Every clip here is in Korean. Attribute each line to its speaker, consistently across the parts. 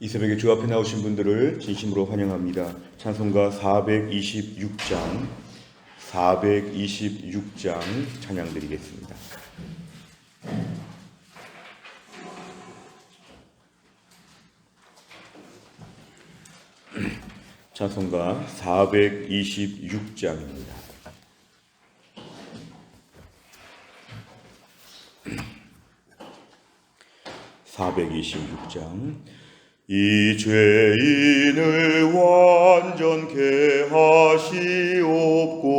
Speaker 1: 이 새벽에 주 앞에 나오신 분들을 진심으로 환영합니다. 찬송가 426장, 426장 찬양 드리겠습니다. 찬송가 426장입니다. 426장 이 죄인을 완전케 하시옵고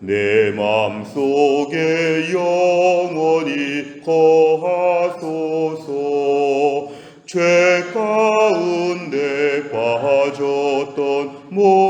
Speaker 1: 내 맘속에 영원히 거하소서. 죄 가운데 빠졌던 몸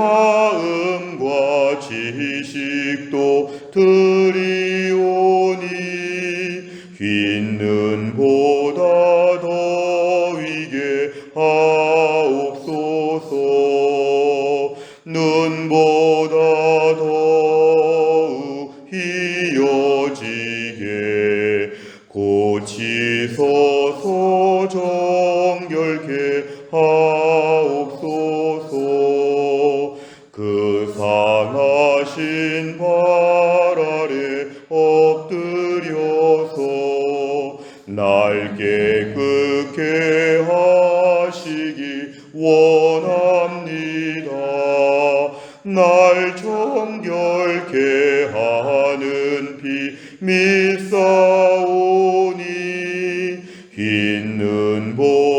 Speaker 1: 마음과 지식도 드 날 정결케 하는 피 믿사오니 흰 눈보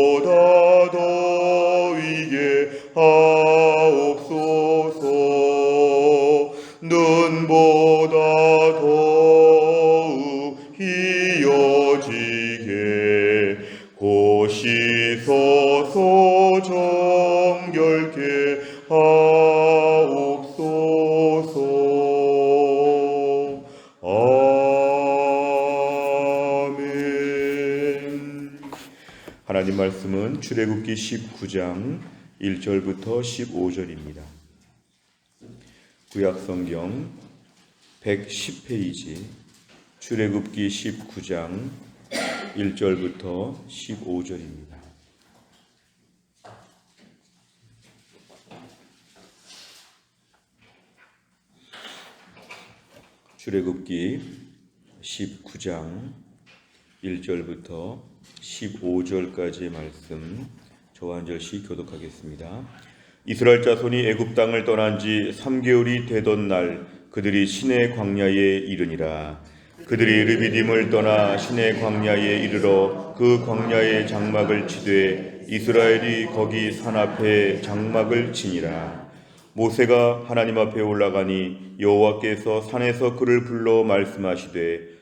Speaker 1: 출애굽기 19장 1절부터 15절입니다. 구약 성경 110페이지 출애굽기 19장 1절부터 15절입니다. 출애굽기 19장 1절부터 15절까지의 말씀 저와 한 절씩 교독하겠습니다. 이스라엘 자손이 애굽 땅을 떠난 지 3개월이 되던 날 그들이 시내 광야에 이르니라 그들이 르비딤을 떠나 시내 광야에 이르러 그 광야에 장막을 치되 이스라엘이 거기 산 앞에 장막을 치니라 모세가 하나님 앞에 올라가니 여호와께서 산에서 그를 불러 말씀하시되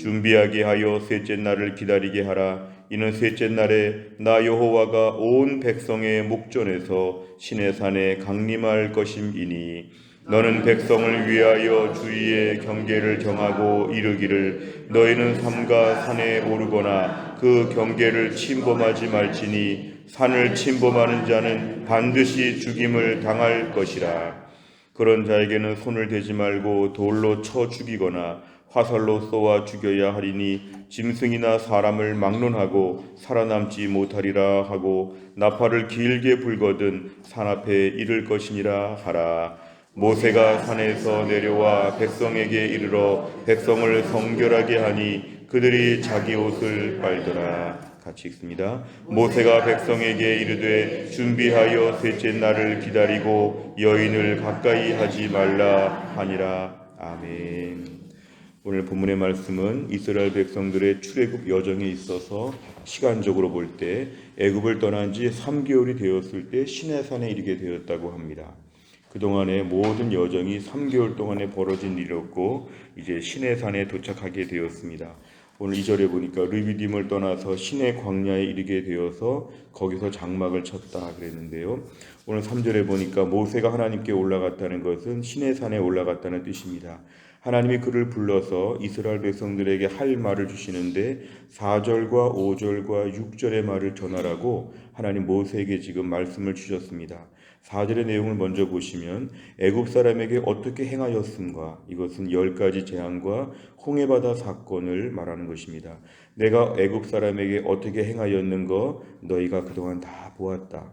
Speaker 1: 준비하게 하여 셋째 날을 기다리게 하라. 이는 셋째 날에 나 여호와가 온 백성의 목전에서 신의 산에 강림할 것임이니 너는 백성을 위하여 주위의 경계를 정하고 이르기를 너희는 삼가 산에 오르거나 그 경계를 침범하지 말지니 산을 침범하는 자는 반드시 죽임을 당할 것이라. 그런 자에게는 손을 대지 말고 돌로 쳐 죽이거나 화살로 쏘아 죽여야 하리니 짐승이나 사람을 막론하고 살아남지 못하리라 하고 나팔을 길게 불거든 산 앞에 이를 것이니라 하라 모세가 산에서 내려와 백성에게 이르러 백성을 성결하게 하니 그들이 자기 옷을 빨더라 같이 읽습니다. 모세가 백성에게 이르되 준비하여 셋째 날을 기다리고 여인을 가까이 하지 말라 하니라. 아멘. 오늘 본문의 말씀은 이스라엘 백성들의 출애굽 여정에 있어서 시간적으로 볼 때 애굽을 떠난 지 3개월이 되었을 때 시내산에 이르게 되었다고 합니다. 그동안의 모든 여정이 3개월 동안에 벌어진 일이었고 이제 시내산에 도착하게 되었습니다. 오늘 2절에 보니까 르비딤을 떠나서 시내 광야에 이르게 되어서 거기서 장막을 쳤다 그랬는데요. 오늘 3절에 보니까 모세가 하나님께 올라갔다는 것은 시내 산에 올라갔다는 뜻입니다. 하나님이 그를 불러서 이스라엘 백성들에게 할 말을 주시는데 4절과 5절과 6절의 말을 전하라고 하나님 모세에게 지금 말씀을 주셨습니다. 4절의 내용을 먼저 보시면 애굽 사람에게 어떻게 행하였음과 이것은 열 가지 재앙과 홍해바다 사건을 말하는 것입니다. 내가 애굽 사람에게 어떻게 행하였는가 너희가 그동안 다 보았다.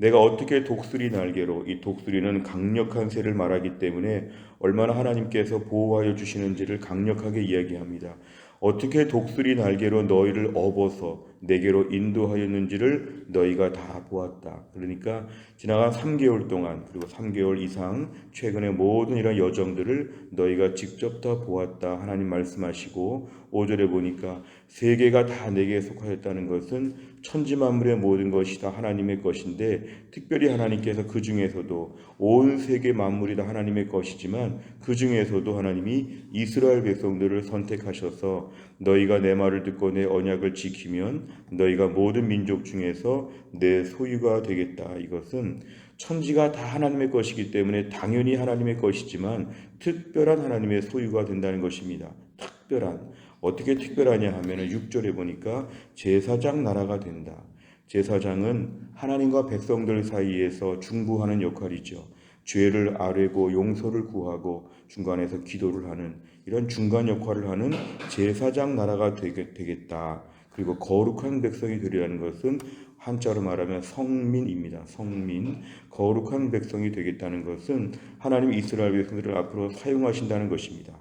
Speaker 1: 내가 어떻게 독수리 날개로 이 독수리는 강력한 새를 말하기 때문에 얼마나 하나님께서 보호하여 주시는지를 강력하게 이야기합니다. 어떻게 독수리 날개로 너희를 업어서 내게로 인도하였는지를 너희가 다 보았다. 그러니까 지나간 3개월 동안 그리고 3개월 이상 최근의 모든 이런 여정들을 너희가 직접 다 보았다. 하나님 말씀하시고 5절에 보니까 세계가 다 내게 속하였다는 것은 천지 만물의 모든 것이 다 하나님의 것인데 특별히 하나님께서 그 중에서도 온 세계 만물이 다 하나님의 것이지만 그 중에서도 하나님이 이스라엘 백성들을 선택하셔서 너희가 내 말을 듣고 내 언약을 지키면 너희가 모든 민족 중에서 내 소유가 되겠다. 이것은 천지가 다 하나님의 것이기 때문에 당연히 하나님의 것이지만 특별한 하나님의 소유가 된다는 것입니다. 특별한 어떻게 특별하냐 하면은 6절에 보니까 제사장 나라가 된다. 제사장은 하나님과 백성들 사이에서 중보하는 역할이죠. 죄를 아뢰고 용서를 구하고 중간에서 기도를 하는 이런 중간 역할을 하는 제사장 나라가 되겠다. 그리고 거룩한 백성이 되리라는 것은 한자로 말하면 성민입니다. 성민. 거룩한 백성이 되겠다는 것은 하나님 이스라엘 백성들을 앞으로 사용하신다는 것입니다.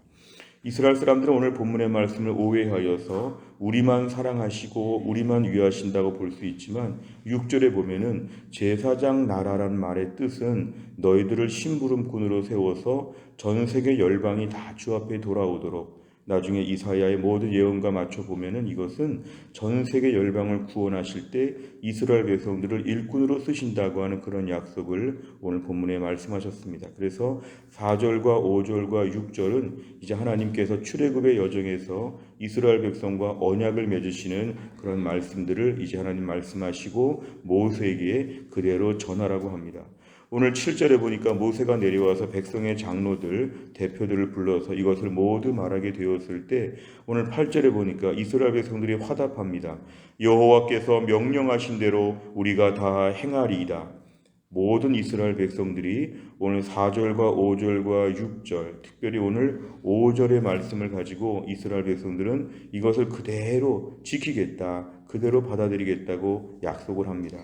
Speaker 1: 이스라엘 사람들은 오늘 본문의 말씀을 오해하여서 우리만 사랑하시고 우리만 위하신다고 볼 수 있지만 6절에 보면은 제사장 나라란 말의 뜻은 너희들을 심부름꾼으로 세워서 전 세계 열방이 다 주 앞에 돌아오도록 나중에 이사야의 모든 예언과 맞춰 보면은 이것은 전 세계 열방을 구원하실 때 이스라엘 백성들을 일꾼으로 쓰신다고 하는 그런 약속을 오늘 본문에 말씀하셨습니다. 그래서 4절과 5절과 6절은 이제 하나님께서 출애굽의 여정에서 이스라엘 백성과 언약을 맺으시는 그런 말씀들을 이제 하나님 말씀하시고 모세에게 그대로 전하라고 합니다. 오늘 7절에 보니까 모세가 내려와서 백성의 장로들, 대표들을 불러서 이것을 모두 말하게 되었을 때 오늘 8절에 보니까 이스라엘 백성들이 화답합니다. 여호와께서 명령하신 대로 우리가 다 행하리이다. 모든 이스라엘 백성들이 오늘 4절과 5절과 6절, 특별히 오늘 5절의 말씀을 가지고 이스라엘 백성들은 이것을 그대로 지키겠다, 그대로 받아들이겠다고 약속을 합니다.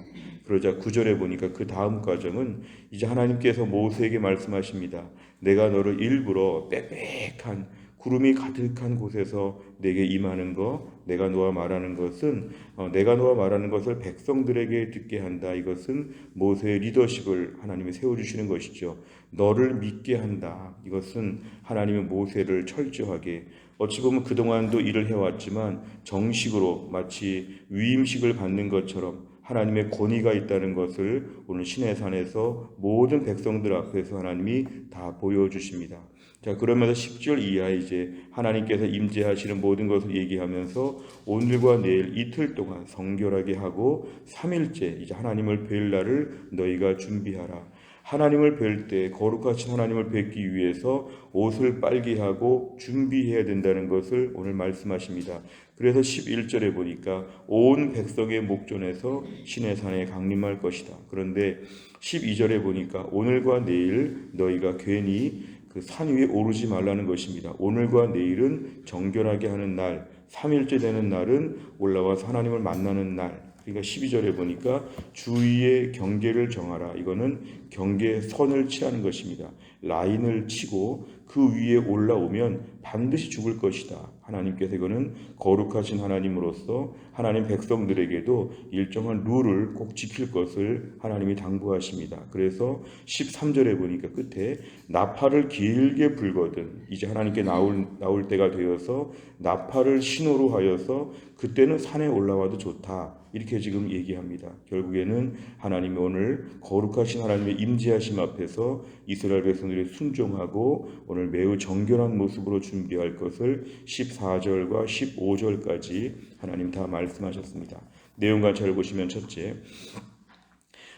Speaker 1: 그러자 9절에 보니까 그 다음 과정은 이제 하나님께서 모세에게 말씀하십니다. 내가 너를 일부러 빽빽한 구름이 가득한 곳에서 내게 임하는 거, 내가 너와 말하는 것은 어, 내가 너와 말하는 것을 백성들에게 듣게 한다. 이것은 모세의 리더십을 하나님이 세워 주시는 것이죠. 너를 믿게 한다. 이것은 하나님의 모세를 철저하게 어찌 보면 그동안도 일을 해왔지만 정식으로 마치 위임식을 받는 것처럼 하나님의 권위가 있다는 것을 오늘 시내산에서 모든 백성들 앞에서 하나님이 다 보여주십니다. 자 그러면서 10절 이하 이제 하나님께서 임재하시는 모든 것을 얘기하면서 오늘과 내일 이틀 동안 성결하게 하고 3일째 이제 하나님을 뵐 날을 너희가 준비하라. 하나님을 뵐 때 거룩하신 하나님을 뵙기 위해서 옷을 빨게 하고 준비해야 된다는 것을 오늘 말씀하십니다. 그래서 11절에 보니까 온 백성의 목전에서 신의 산에 강림할 것이다. 그런데 12절에 보니까 오늘과 내일 너희가 괜히 그 산 위에 오르지 말라는 것입니다. 오늘과 내일은 정결하게 하는 날, 3일째 되는 날은 올라와서 하나님을 만나는 날. 그러니까 12절에 보니까 주위의 경계를 정하라. 이거는 경계 선을 치라는 것입니다. 라인을 치고 그 위에 올라오면 반드시 죽을 것이다. 하나님께서 이거는 거룩하신 하나님으로서 하나님 백성들에게도 일정한 룰을 꼭 지킬 것을 하나님이 당부하십니다. 그래서 13절에 보니까 끝에 나팔을 길게 불거든 이제 하나님께 나올 나올 때가 되어서 나팔을 신호로 하여서 그때는 산에 올라와도 좋다. 이렇게 지금 얘기합니다. 결국에는 하나님이 오늘 거룩하신 하나님의 임재하심 앞에서 이스라엘 백성들이 순종하고 오늘 매우 정결한 모습으로 준비할 것을 14절과 15절까지 하나님 다 말씀하셨습니다. 내용과 잘 보시면 첫째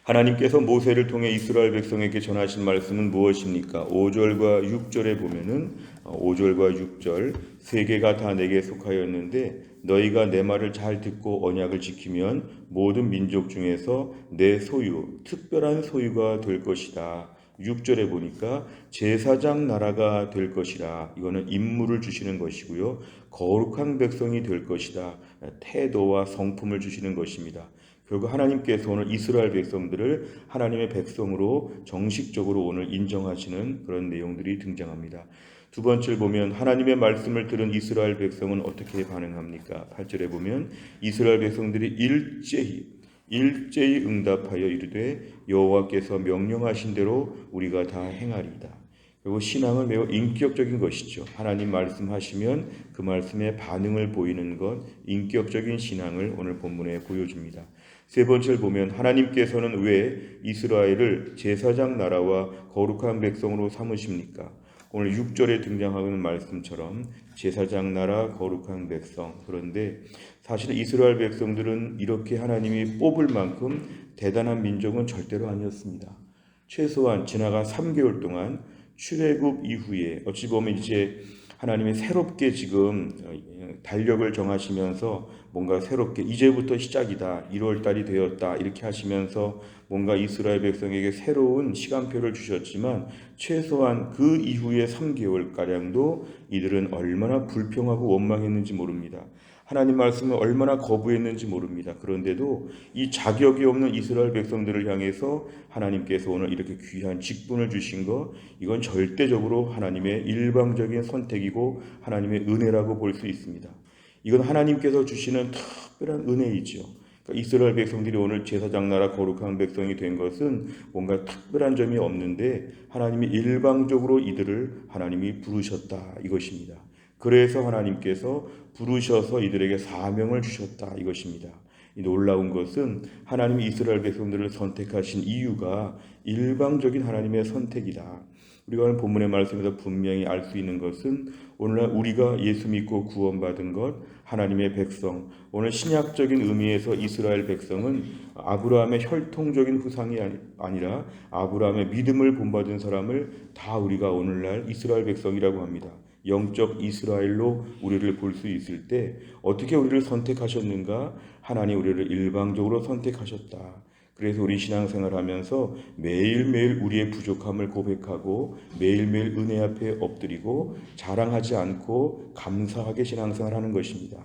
Speaker 1: 하나님께서 모세를 통해 이스라엘 백성에게 전하신 말씀은 무엇입니까? 5절과 6절에 보면은 5절과 6절 세 개가 다 내게 속하였는데 너희가 내 말을 잘 듣고 언약을 지키면 모든 민족 중에서 내 소유, 특별한 소유가 될 것이다. 6절에 보니까 제사장 나라가 될 것이라 이거는 임무를 주시는 것이고요. 거룩한 백성이 될 것이다. 태도와 성품을 주시는 것입니다. 결국 하나님께서 오늘 이스라엘 백성들을 하나님의 백성으로 정식적으로 오늘 인정하시는 그런 내용들이 등장합니다. 두 번째를 보면 하나님의 말씀을 들은 이스라엘 백성은 어떻게 반응합니까? 8절에 보면 이스라엘 백성들이 일제히 일제히 응답하여 이르되 여호와께서 명령하신 대로 우리가 다 행하리이다. 그리고 신앙은 매우 인격적인 것이죠. 하나님 말씀하시면 그 말씀에 반응을 보이는 것, 인격적인 신앙을 오늘 본문에 보여줍니다. 세 번째를 보면 하나님께서는 왜 이스라엘을 제사장 나라와 거룩한 백성으로 삼으십니까? 오늘 6절에 등장하는 말씀처럼 제사장 나라 거룩한 백성 그런데 사실 이스라엘 백성들은 이렇게 하나님이 뽑을 만큼 대단한 민족은 절대로 아니었습니다. 최소한 지나가 3개월 동안 출애굽 이후에 어찌 보면 이제 하나님이 새롭게 지금 달력을 정하시면서 뭔가 새롭게 이제부터 시작이다. 1월 달이 되었다. 이렇게 하시면서 뭔가 이스라엘 백성에게 새로운 시간표를 주셨지만 최소한 그 이후의 3개월 가량도 이들은 얼마나 불평하고 원망했는지 모릅니다. 하나님 말씀을 얼마나 거부했는지 모릅니다. 그런데도 이 자격이 없는 이스라엘 백성들을 향해서 하나님께서 오늘 이렇게 귀한 직분을 주신 것, 이건 절대적으로 하나님의 일방적인 선택이고 하나님의 은혜라고 볼 수 있습니다. 이건 하나님께서 주시는 특별한 은혜이죠. 그러니까 이스라엘 백성들이 오늘 제사장 나라 거룩한 백성이 된 것은 뭔가 특별한 점이 없는데 하나님이 일방적으로 이들을 하나님이 부르셨다 이것입니다. 그래서 하나님께서 부르셔서 이들에게 사명을 주셨다 이것입니다. 이 놀라운 것은 하나님이 이스라엘 백성들을 선택하신 이유가 일방적인 하나님의 선택이다. 우리가 오늘 본문의 말씀에서 분명히 알 수 있는 것은 오늘날 우리가 예수 믿고 구원받은 것, 하나님의 백성, 오늘 신약적인 의미에서 이스라엘 백성은 아브라함의 혈통적인 후상이 아니라 아브라함의 믿음을 본받은 사람을 다 우리가 오늘날 이스라엘 백성이라고 합니다. 영적 이스라엘로 우리를 볼 수 있을 때 어떻게 우리를 선택하셨는가? 하나님 우리를 일방적으로 선택하셨다. 그래서 우리 신앙생활 하면서 매일매일 우리의 부족함을 고백하고 매일매일 은혜 앞에 엎드리고 자랑하지 않고 감사하게 신앙생활 하는 것입니다.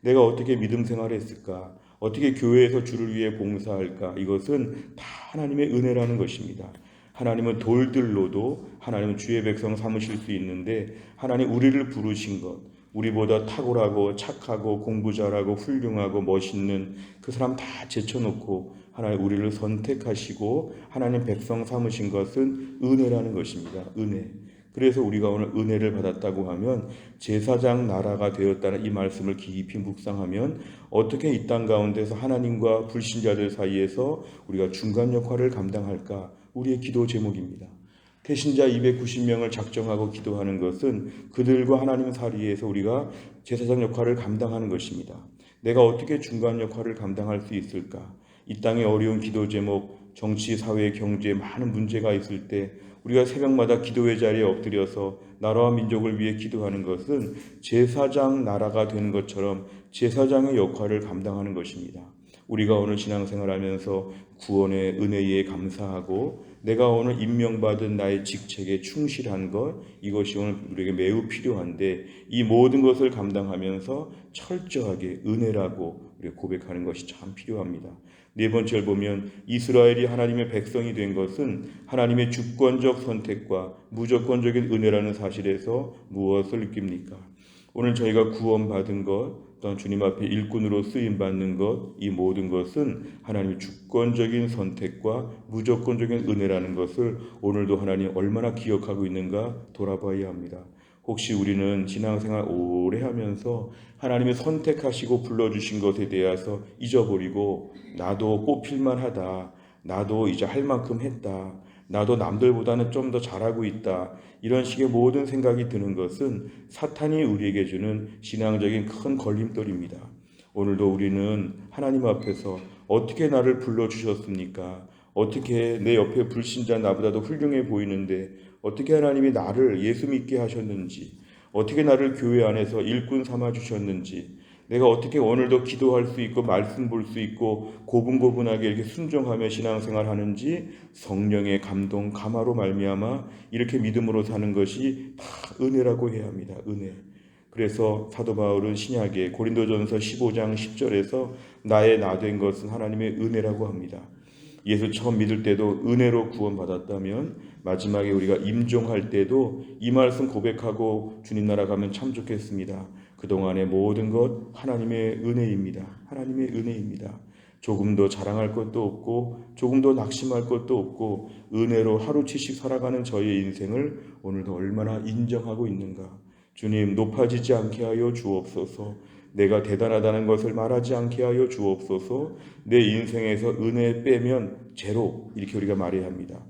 Speaker 1: 내가 어떻게 믿음 생활했을까? 어떻게 교회에서 주를 위해 봉사할까? 이것은 다 하나님의 은혜라는 것입니다. 하나님은 돌들로도 하나님은 주의 백성 삼으실 수 있는데 하나님 우리를 부르신 것 우리보다 탁월하고 착하고 공부 잘하고 훌륭하고 멋있는 그 사람 다 제쳐놓고 하나님 우리를 선택하시고 하나님 백성 삼으신 것은 은혜라는 것입니다. 은혜. 그래서 우리가 오늘 은혜를 받았다고 하면 제사장 나라가 되었다는 이 말씀을 깊이 묵상하면 어떻게 이 땅 가운데서 하나님과 불신자들 사이에서 우리가 중간 역할을 감당할까 우리의 기도 제목입니다. 태신자 290명을 작정하고 기도하는 것은 그들과 하나님 사이에서 우리가 제사장 역할을 감당하는 것입니다. 내가 어떻게 중간 역할을 감당할 수 있을까? 이 땅의 어려운 기도 제목, 정치, 사회, 경제에 많은 문제가 있을 때 우리가 새벽마다 기도의 자리에 엎드려서 나라와 민족을 위해 기도하는 것은 제사장 나라가 되는 것처럼 제사장의 역할을 감당하는 것입니다. 우리가 오늘 신앙생활하면서 구원의 은혜에 감사하고 내가 오늘 임명받은 나의 직책에 충실한 것 이것이 오늘 우리에게 매우 필요한데 이 모든 것을 감당하면서 철저하게 은혜라고 고백하는 것이 참 필요합니다. 네 번째를 보면 이스라엘이 하나님의 백성이 된 것은 하나님의 주권적 선택과 무조건적인 은혜라는 사실에서 무엇을 느낍니까? 오늘 저희가 구원받은 것, 또한 주님 앞에 일꾼으로 쓰임 받는 것, 이 모든 것은 하나님의 주권적인 선택과 무조건적인 은혜라는 것을 오늘도 하나님 얼마나 기억하고 있는가 돌아봐야 합니다. 혹시 우리는 신앙생활 오래 하면서 하나님이 선택하시고 불러주신 것에 대해서 잊어버리고 나도 뽑힐만 하다. 나도 이제 할 만큼 했다. 나도 남들보다는 좀 더 잘하고 있다. 이런 식의 모든 생각이 드는 것은 사탄이 우리에게 주는 신앙적인 큰 걸림돌입니다. 오늘도 우리는 하나님 앞에서 어떻게 나를 불러주셨습니까? 어떻게 내 옆에 불신자 나보다도 훌륭해 보이는데 어떻게 하나님이 나를 예수 믿게 하셨는지, 어떻게 나를 교회 안에서 일꾼 삼아 주셨는지, 내가 어떻게 오늘도 기도할 수 있고 말씀 볼 수 있고 고분고분하게 이렇게 순종하며 신앙생활 하는지 성령의 감동 감화로 말미암아 이렇게 믿음으로 사는 것이 다 은혜라고 해야 합니다. 은혜. 그래서 사도 바울은 신약에 고린도전서 15장 10절에서 나의 나 된 것은 하나님의 은혜라고 합니다. 예수 처음 믿을 때도 은혜로 구원받았다면 마지막에 우리가 임종할 때도 이 말씀 고백하고 주님 나라 가면 참 좋겠습니다. 그동안의 모든 것 하나님의 은혜입니다. 하나님의 은혜입니다. 조금도 자랑할 것도 없고 조금도 낙심할 것도 없고 은혜로 하루치씩 살아가는 저의 인생을 오늘도 얼마나 인정하고 있는가. 주님 높아지지 않게 하여 주옵소서. 내가 대단하다는 것을 말하지 않게 하여 주옵소서. 내 인생에서 은혜 빼면 제로 이렇게 우리가 말해야 합니다.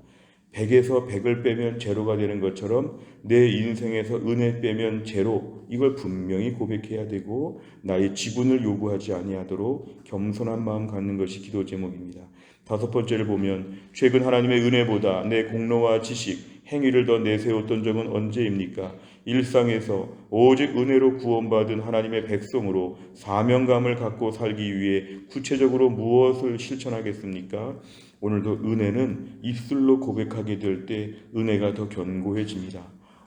Speaker 1: 100에서 100을 빼면 제로가 되는 것처럼 내 인생에서 은혜 빼면 제로 이걸 분명히 고백해야 되고 나의 지분을 요구하지 아니하도록 겸손한 마음 갖는 것이 기도 제목입니다. 다섯 번째를 보면 최근 하나님의 은혜보다 내 공로와 지식, 행위를 더 내세웠던 적은 언제입니까? 일상에서 오직 은혜로 구원받은 하나님의 백성으로 사명감을 갖고 살기 위해 구체적으로 무엇을 실천하겠습니까? 오늘도 은혜는 입술로 고백하게 될 때 은혜가 더 견고해집니다.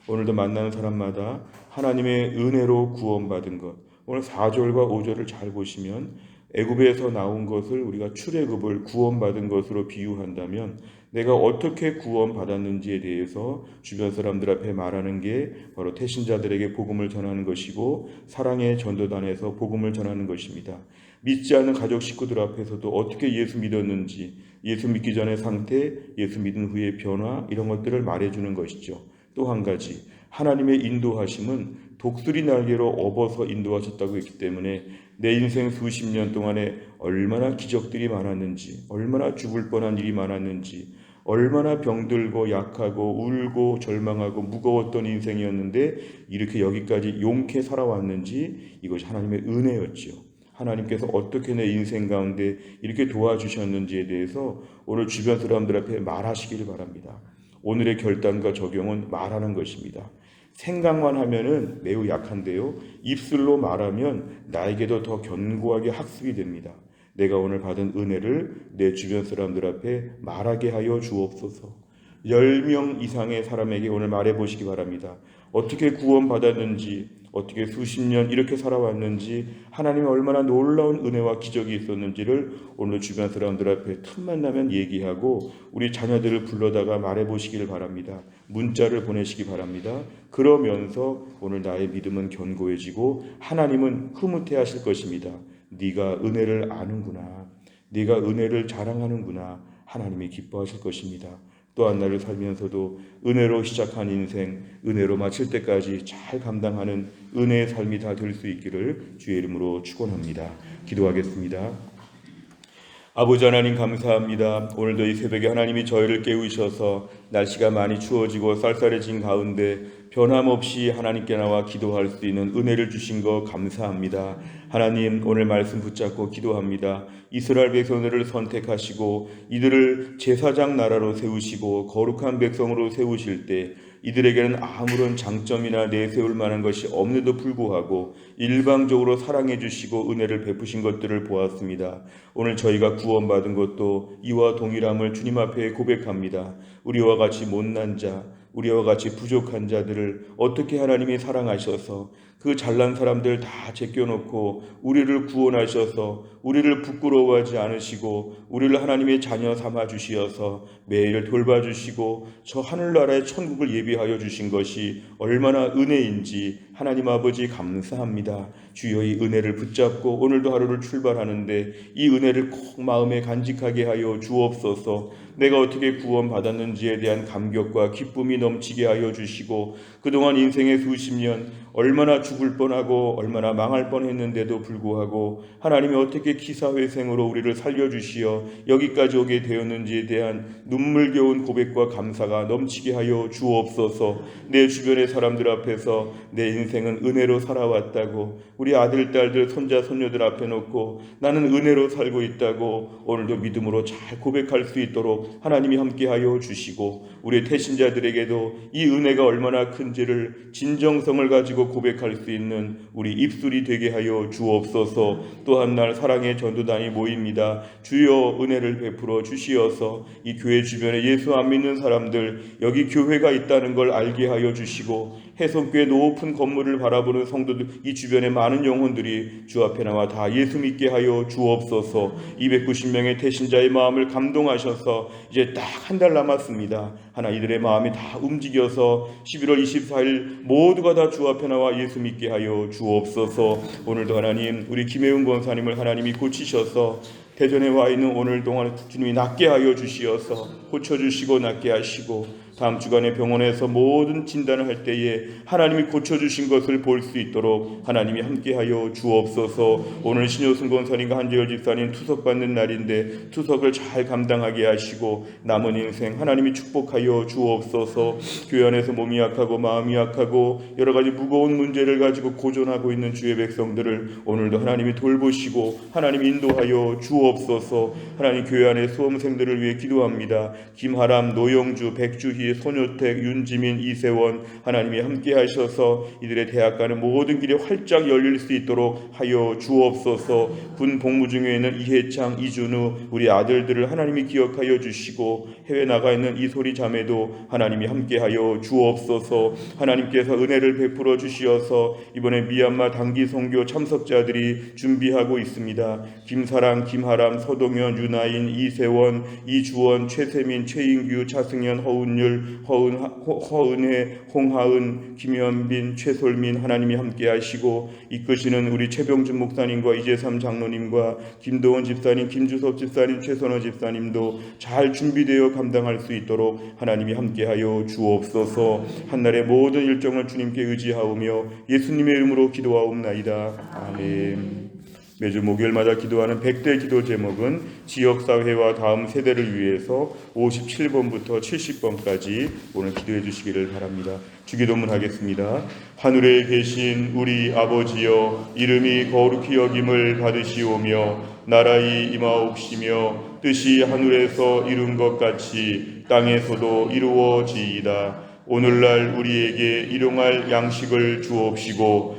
Speaker 1: 오늘도 만나는 사람마다 하나님의 은혜로 구원받은 것. 오늘 4절과 5절을 잘 보시면 애굽에서 나온 것을 우리가 출애굽을 구원받은 것으로 비유한다면 내가 어떻게 구원받았는지에 대해서 주변 사람들 앞에 말하는 게 바로 태신자들에게 복음을 전하는 것이고 사랑의 전도단에서 복음을 전하는 것입니다. 믿지 않는 가족 식구들 앞에서도 어떻게 예수 믿었는지, 예수 믿기 전의 상태, 예수 믿은 후의 변화 이런 것들을 말해주는 것이죠. 또 한 가지 하나님의 인도하심은 독수리 날개로 업어서 인도하셨다고 했기 때문에 내 인생 수십 년 동안에 얼마나 기적들이 많았는지, 얼마나 죽을 뻔한 일이 많았는지, 얼마나 병들고 약하고 울고 절망하고 무거웠던 인생이었는데 이렇게 여기까지 용케 살아왔는지 이것이 하나님의 은혜였지요. 하나님께서 어떻게 내 인생 가운데 이렇게 도와주셨는지에 대해서 오늘 주변 사람들 앞에 말하시기를 바랍니다. 오늘의 결단과 적용은 말하는 것입니다. 생각만 하면은 매우 약한데요. 입술로 말하면 나에게도 더 견고하게 학습이 됩니다. 내가 오늘 받은 은혜를 내 주변 사람들 앞에 말하게 하여 주옵소서. 10명 이상의 사람에게 오늘 말해 보시기 바랍니다. 어떻게 구원받았는지 어떻게 수십 년 이렇게 살아왔는지 하나님의 얼마나 놀라운 은혜와 기적이 있었는지를 오늘 주변 사람들 앞에 틈만 나면 얘기하고 우리 자녀들을 불러다가 말해 보시기를 바랍니다. 문자를 보내시기 바랍니다. 그러면서 오늘 나의 믿음은 견고해지고 하나님은 흐뭇해 하실 것입니다. 네가 은혜를 아는구나. 네가 은혜를 자랑하는구나. 하나님이 기뻐하실 것입니다. 또한 날을 살면서도 은혜로 시작한 인생, 은혜로 마칠 때까지 잘 감당하는 은혜의 삶이 다 될 수 있기를 주의 이름으로 축원합니다. 기도하겠습니다. 아버지 하나님 감사합니다. 오늘도 이 새벽에 하나님이 저희를 깨우셔서 날씨가 많이 추워지고 쌀쌀해진 가운데 변함없이 하나님께 나와 기도할 수 있는 은혜를 주신 거 감사합니다. 하나님 오늘 말씀 붙잡고 기도합니다. 이스라엘 백성들을 선택하시고 이들을 제사장 나라로 세우시고 거룩한 백성으로 세우실 때 이들에게는 아무런 장점이나 내세울 만한 것이 없는데도 불구하고 일방적으로 사랑해 주시고 은혜를 베푸신 것들을 보았습니다. 오늘 저희가 구원받은 것도 이와 동일함을 주님 앞에 고백합니다. 우리와 같이 못난 자, 우리와 같이 부족한 자들을 어떻게 하나님이 사랑하셔서 그 잘난 사람들 다 제껴놓고 우리를 구원하셔서 우리를 부끄러워하지 않으시고 우리를 하나님의 자녀 삼아 주시어서 매일 돌봐주시고 저 하늘나라의 천국을 예비하여 주신 것이 얼마나 은혜인지 하나님 아버지 감사합니다. 주여 이 은혜를 붙잡고 오늘도 하루를 출발하는데 이 은혜를 꼭 마음에 간직하게 하여 주옵소서. 내가 어떻게 구원받았는지에 대한 감격과 기쁨이 넘치게 하여 주시고 그동안 인생의 수십 년 얼마나 죽을 뻔하고 얼마나 망할 뻔했는데도 불구하고 하나님이 어떻게 기사회생으로 우리를 살려주시어 여기까지 오게 되었는지에 대한 눈물겨운 고백과 감사가 넘치게 하여 주옵소서. 내 주변의 사람들 앞에서 내 인생은 은혜로 살아왔다고 우리 아들, 딸들, 손자, 손녀들 앞에 놓고 나는 은혜로 살고 있다고 오늘도 믿음으로 잘 고백할 수 있도록 하나님이 함께하여 주시고 우리 태신자들에게도 이 은혜가 얼마나 큰 지를 진정성을 가지고 고백할 수 있는 우리 입술이 되게 하여 주옵소서 또한 날 사랑의 전도단이 모입니다. 주여 은혜를 베풀어 주시어서 이 교회 주변에 예수 안 믿는 사람들 여기 교회가 있다는 걸 알게 하여 주시고 해성교회 높은 건물을 바라보는 성도들 이 주변에 많은 영혼들이 주 앞에 나와 다 예수 믿게 하여 주옵소서 290명의 태신자의 마음을 감동하셔서 이제 딱 한 달 남았습니다. 하나 이들의 마음이 다 움직여서 11월 24일 모두가 다 주 앞에 나와 예수 믿게 하여 주옵소서 오늘도 하나님 우리 김혜은 권사님을 하나님이 고치셔서 대전에 와 있는 오늘 동안 주님이 낫게 하여 주시어서 고쳐주시고 낫게 하시고 다음 주간에 병원에서 모든 진단을 할 때에 하나님이 고쳐주신 것을 볼 수 있도록 하나님이 함께하여 주옵소서. 오늘 신효승 권사님과 한재열 집사님 투석 받는 날인데 투석을 잘 감당하게 하시고 남은 인생 하나님이 축복하여 주옵소서. 교회 안에서 몸이 약하고 마음이 약하고 여러 가지 무거운 문제를 가지고 고전하고 있는 주의 백성들을 오늘도 하나님이 돌보시고 하나님 인도하여 주옵소서. 하나님 교회 안의 수험생들을 위해 기도합니다. 김하람 노영주 백주희 손효택, 윤지민, 이세원 하나님이 함께 하셔서 이들의 대학 가는 모든 길이 활짝 열릴 수 있도록 하여 주옵소서. 군 복무 중에 있는 이해창, 이준우 우리 아들들을 하나님이 기억하여 주시고 해외 나가 있는 이소리 자매도 하나님이 함께 하여 주옵소서. 하나님께서 은혜를 베풀어 주시어서 이번에 미얀마 단기 선교 참석자들이 준비하고 있습니다. 김사랑, 김하람, 서동현, 유나인, 이세원, 이주원, 최세민, 최인규, 차승현, 허운율 허은, 허은혜, 홍하은, 김현빈, 최솔민 하나님이 함께하시고 이끄시는 우리 최병준 목사님과 이재삼 장로님과 김도원 집사님, 김주섭 집사님, 최선호 집사님도 잘 준비되어 감당할 수 있도록 하나님이 함께하여 주옵소서. 한날의 모든 일정을 주님께 의지하오며 예수님의 이름으로 기도하옵나이다. 아멘. 매주 목요일마다 기도하는 100대 기도 제목은 지역사회와 다음 세대를 위해서 57번부터 70번까지 오늘 기도해 주시기를 바랍니다. 주기도문 하겠습니다. 하늘에 계신 우리 아버지여 이름이 거룩히 여김을 받으시오며 나라의 임하옵시며 뜻이 하늘에서 이룬 것 같이 땅에서도 이루어지이다. 오늘날 우리에게 일용할 양식을 주옵시고